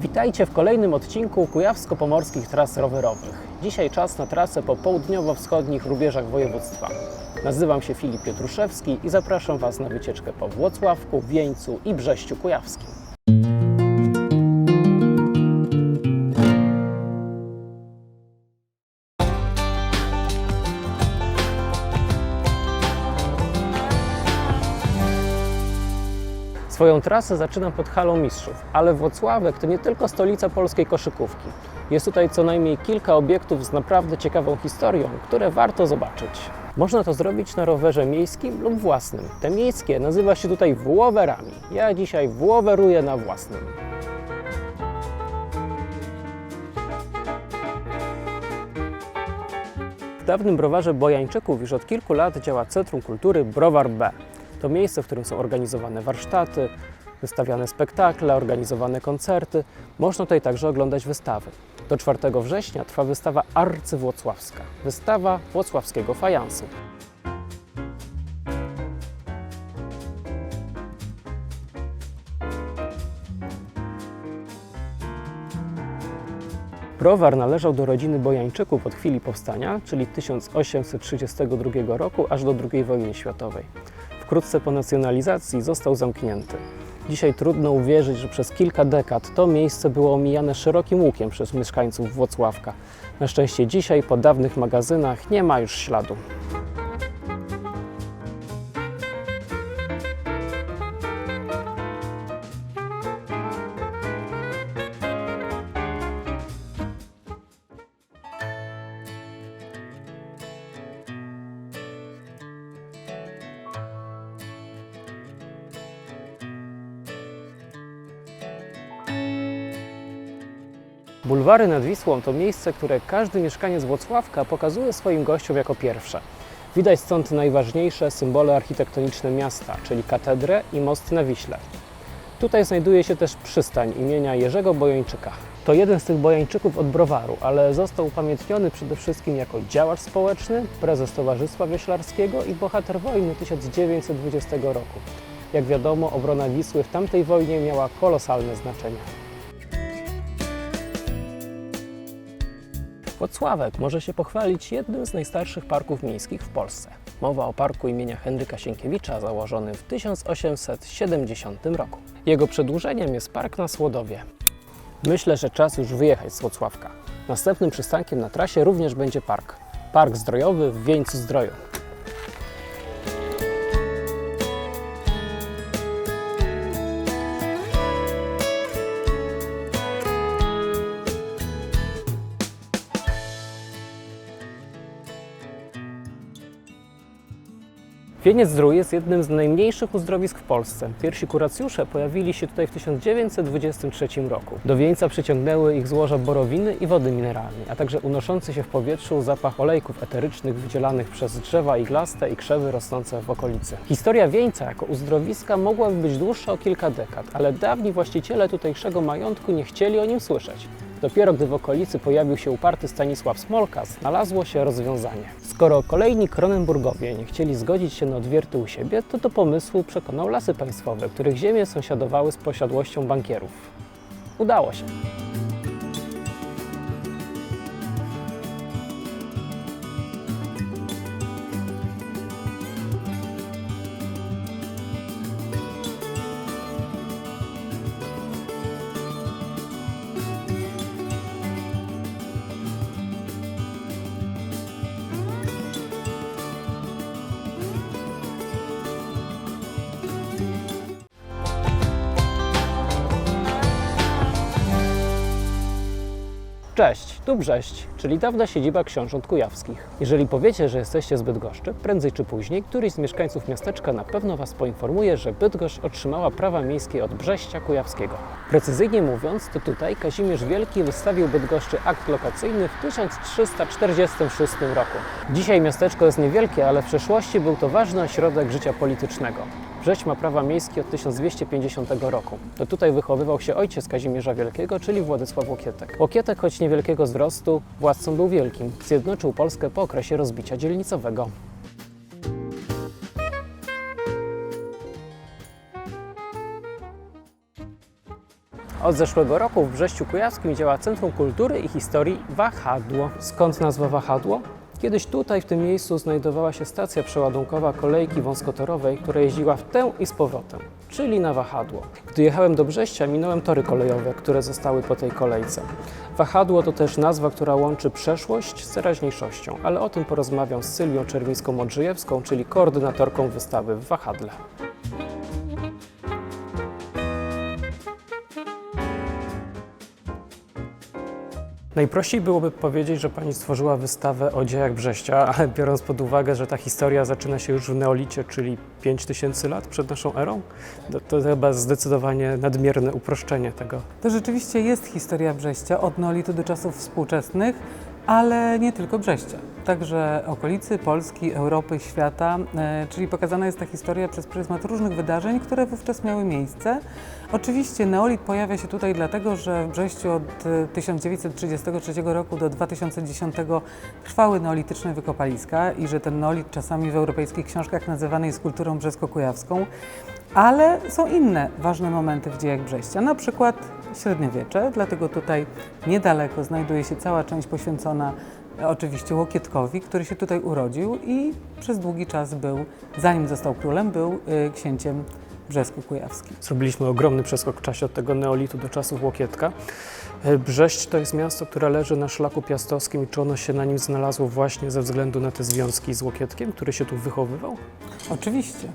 Witajcie w kolejnym odcinku Kujawsko-Pomorskich Tras Rowerowych. Dzisiaj czas na trasę po południowo-wschodnich rubieżach województwa. Nazywam się Filip Pietruszewski i zapraszam Was na wycieczkę po Włocławku, Wieńcu i Brześciu Kujawskim. Swoją trasę zaczynam pod Halą Mistrzów, ale Włocławek to nie tylko stolica polskiej koszykówki. Jest tutaj co najmniej kilka obiektów z naprawdę ciekawą historią, które warto zobaczyć. Można to zrobić na rowerze miejskim lub własnym. Te miejskie nazywa się tutaj włowerami. Ja dzisiaj włoweruję na własnym. W dawnym browarze Bojańczyków już od kilku lat działa Centrum Kultury Browar B. To miejsce, w którym są organizowane warsztaty, wystawiane spektakle, organizowane koncerty. Można tutaj także oglądać wystawy. Do 4 września trwa wystawa arcywłocławska, wystawa włocławskiego fajansu. Browar należał do rodziny Bojańczyków od chwili powstania, czyli 1832 roku aż do II wojny światowej. Wkrótce po nacjonalizacji został zamknięty. Dzisiaj trudno uwierzyć, że przez kilka dekad to miejsce było omijane szerokim łukiem przez mieszkańców Włocławka. Na szczęście dzisiaj po dawnych magazynach nie ma już śladu. Bulwary nad Wisłą to miejsce, które każdy mieszkaniec Włocławka pokazuje swoim gościom jako pierwsze. Widać stąd najważniejsze symbole architektoniczne miasta, czyli katedrę i most na Wiśle. Tutaj znajduje się też przystań imienia Jerzego Bojańczyka. To jeden z tych Bojańczyków od browaru, ale został upamiętniony przede wszystkim jako działacz społeczny, prezes Towarzystwa Wioślarskiego i bohater wojny 1920 roku. Jak wiadomo, obrona Wisły w tamtej wojnie miała kolosalne znaczenie. Włocławek może się pochwalić jednym z najstarszych parków miejskich w Polsce. Mowa o parku imienia Henryka Sienkiewicza założonym w 1870 roku. Jego przedłużeniem jest park na Słodowie. Myślę, że czas już wyjechać z Włocławka. Następnym przystankiem na trasie również będzie park. Park Zdrojowy w Wieńcu Zdroju. Wieniec Zdrój jest jednym z najmniejszych uzdrowisk w Polsce. Pierwsi kuracjusze pojawili się tutaj w 1923 roku. Do wieńca przyciągnęły ich złoża borowiny i wody mineralnej, a także unoszący się w powietrzu zapach olejków eterycznych wydzielanych przez drzewa iglaste i krzewy rosnące w okolicy. Historia wieńca jako uzdrowiska mogłaby być dłuższa o kilka dekad, ale dawni właściciele tutejszego majątku nie chcieli o nim słyszeć. Dopiero gdy w okolicy pojawił się uparty Stanisław Smolka, znalazło się rozwiązanie. Skoro kolejni Kronenburgowie nie chcieli zgodzić się na odwierty u siebie, to do pomysłu przekonał Lasy Państwowe, których ziemie sąsiadowały z posiadłością bankierów. Udało się. Cześć, tu Brześć, czyli dawna siedziba książąt kujawskich. Jeżeli powiecie, że jesteście z Bydgoszczy, prędzej czy później któryś z mieszkańców miasteczka na pewno Was poinformuje, że Bydgoszcz otrzymała prawa miejskie od Brześcia Kujawskiego. Precyzyjnie mówiąc, to tutaj Kazimierz Wielki wystawił Bydgoszczy akt lokacyjny w 1346 roku. Dzisiaj miasteczko jest niewielkie, ale w przeszłości był to ważny ośrodek życia politycznego. Brześć ma prawa miejskie od 1250 roku. To tutaj wychowywał się ojciec Kazimierza Wielkiego, czyli Władysław Łokietek. Łokietek, choć niewielkiego wzrostu, władcą był wielkim. Zjednoczył Polskę po okresie rozbicia dzielnicowego. Od zeszłego roku w Brześciu Kujawskim działa Centrum Kultury i Historii Wahadło. Skąd nazwa Wahadło? Kiedyś tutaj, w tym miejscu, znajdowała się stacja przeładunkowa kolejki wąskotorowej, która jeździła w tę i z powrotem, czyli na wahadło. Gdy jechałem do Brześcia, minąłem tory kolejowe, które zostały po tej kolejce. Wahadło to też nazwa, która łączy przeszłość z teraźniejszością, ale o tym porozmawiam z Sylwią Czerwińską-Modrzejewską, czyli koordynatorką wystawy w Wahadle. Najprościej byłoby powiedzieć, że pani stworzyła wystawę o dziejach Brześcia, ale biorąc pod uwagę, że ta historia zaczyna się już w neolicie, czyli 5000 lat przed naszą erą, to, to chyba zdecydowanie nadmierne uproszczenie tego. To rzeczywiście jest historia Brześcia od neolitu do czasów współczesnych, ale nie tylko Brześcia. Także okolicy Polski, Europy, świata, e, czyli pokazana jest ta historia przez pryzmat różnych wydarzeń, które wówczas miały miejsce. Oczywiście neolit pojawia się tutaj dlatego, że w Brześciu od e, 1933 roku do 2010 trwały neolityczne wykopaliska i że ten neolit czasami w europejskich książkach nazywany jest kulturą brzesko-kujawską. Ale są inne ważne momenty w dziejach Brześcia, na przykład średniowiecze, dlatego tutaj niedaleko znajduje się cała część poświęcona e, oczywiście Łokietkowi, który się tutaj urodził i przez długi czas był, zanim został królem, był y, księciem brzesko-kujawskim. Zrobiliśmy ogromny przeskok w czasie od tego neolitu do czasów Łokietka. E, Brześć to jest miasto, które leży na szlaku piastowskim i czy ono się na nim znalazło właśnie ze względu na te związki z Łokietkiem, który się tu wychowywał? Oczywiście.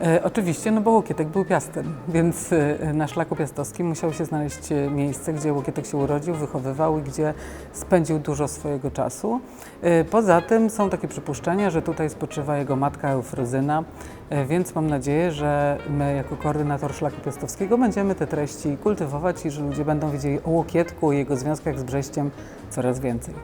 E, oczywiście, no bo Łokietek był piastem, więc e, na szlaku piastowskim musiało się znaleźć e, miejsce, gdzie Łokietek się urodził, wychowywał i gdzie spędził dużo swojego czasu. Poza tym są takie przypuszczenia, że tutaj spoczywa jego matka Eufrozyna, więc mam nadzieję, że my jako koordynator szlaku piastowskiego będziemy te treści kultywować i że ludzie będą wiedzieli o Łokietku, o jego związkach z Brześciem coraz więcej.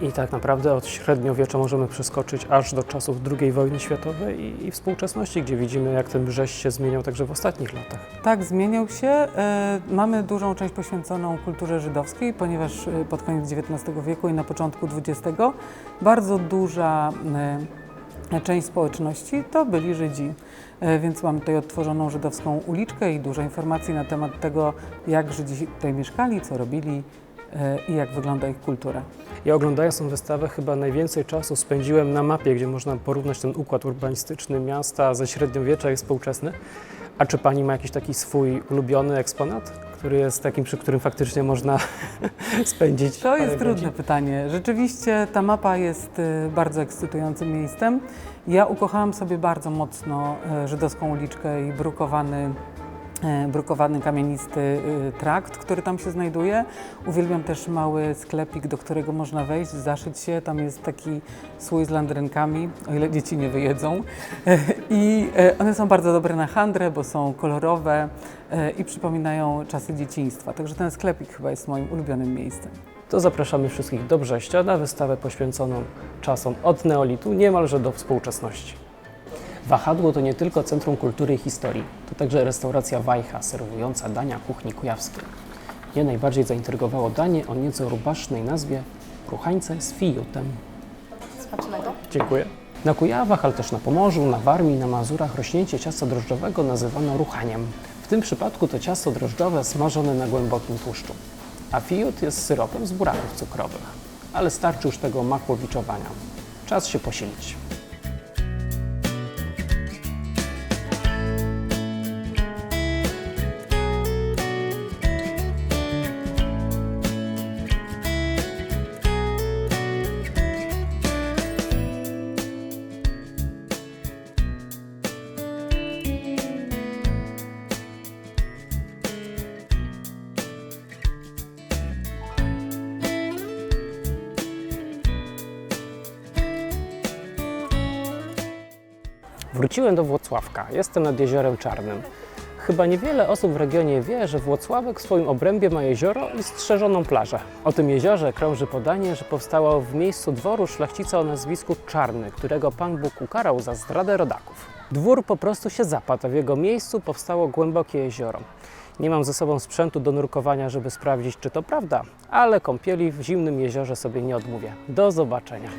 I tak naprawdę od średniowiecza możemy przeskoczyć aż do czasów II wojny światowej i, i współczesności, gdzie widzimy, jak ten Brześć się zmieniał także w ostatnich latach. Tak, zmieniał się. E, Mamy dużą część poświęconą kulturze żydowskiej, ponieważ e, pod koniec XIX wieku i na początku XX bardzo duża e, część społeczności to byli Żydzi. Więc mamy tutaj odtworzoną żydowską uliczkę i dużo informacji na temat tego, jak Żydzi tutaj mieszkali, co robili i jak wygląda ich kultura. Ja oglądając tę wystawę chyba najwięcej czasu spędziłem na mapie, gdzie można porównać ten układ urbanistyczny miasta ze średniowiecza i współczesny. A czy pani ma jakiś taki swój ulubiony eksponat, który jest takim, przy którym faktycznie można spędzić To jest trudne pytanie. Rzeczywiście ta mapa jest y, bardzo ekscytującym miejscem. Ja ukochałam sobie bardzo mocno y, żydowską uliczkę i brukowany, brukowany kamienisty y, trakt, który tam się znajduje. Uwielbiam też mały sklepik, do którego można wejść, zaszyć się. Tam jest taki słój z landrynkami, o ile dzieci nie wyjedzą. I y, one są bardzo dobre na handrę, bo są kolorowe y, i przypominają czasy dzieciństwa. Także ten sklepik chyba jest moim ulubionym miejscem. To zapraszamy wszystkich do Brześcia na wystawę poświęconą czasom od neolitu niemalże do współczesności. Wahadło to nie tylko Centrum Kultury i Historii, to także restauracja Wajcha, serwująca dania kuchni kujawskiej. Mnie najbardziej zaintrygowało danie o nieco rubasznej nazwie Ruchańce z fijutem. Smacznego. Dziękuję. Na Kujawach, ale też na Pomorzu, na Warmii, na Mazurach rośnięcie ciasta drożdżowego nazywano ruchaniem. W tym przypadku to ciasto drożdżowe smażone na głębokim tłuszczu. A fijut jest syropem z buraków cukrowych. Ale starczy już tego makłowiczowania. Czas się posilić. Wróciłem do Włocławka. Jestem nad Jeziorem Czarnym. Chyba niewiele osób w regionie wie, że Włocławek w swoim obrębie ma jezioro i strzeżoną plażę. O tym jeziorze krąży podanie, że powstało w miejscu dworu szlachcica o nazwisku Czarny, którego Pan Bóg ukarał za zdradę rodaków. Dwór po prostu się zapadł, a w jego miejscu powstało głębokie jezioro. Nie mam ze sobą sprzętu do nurkowania, żeby sprawdzić, czy to prawda, ale kąpieli w zimnym jeziorze sobie nie odmówię. Do zobaczenia.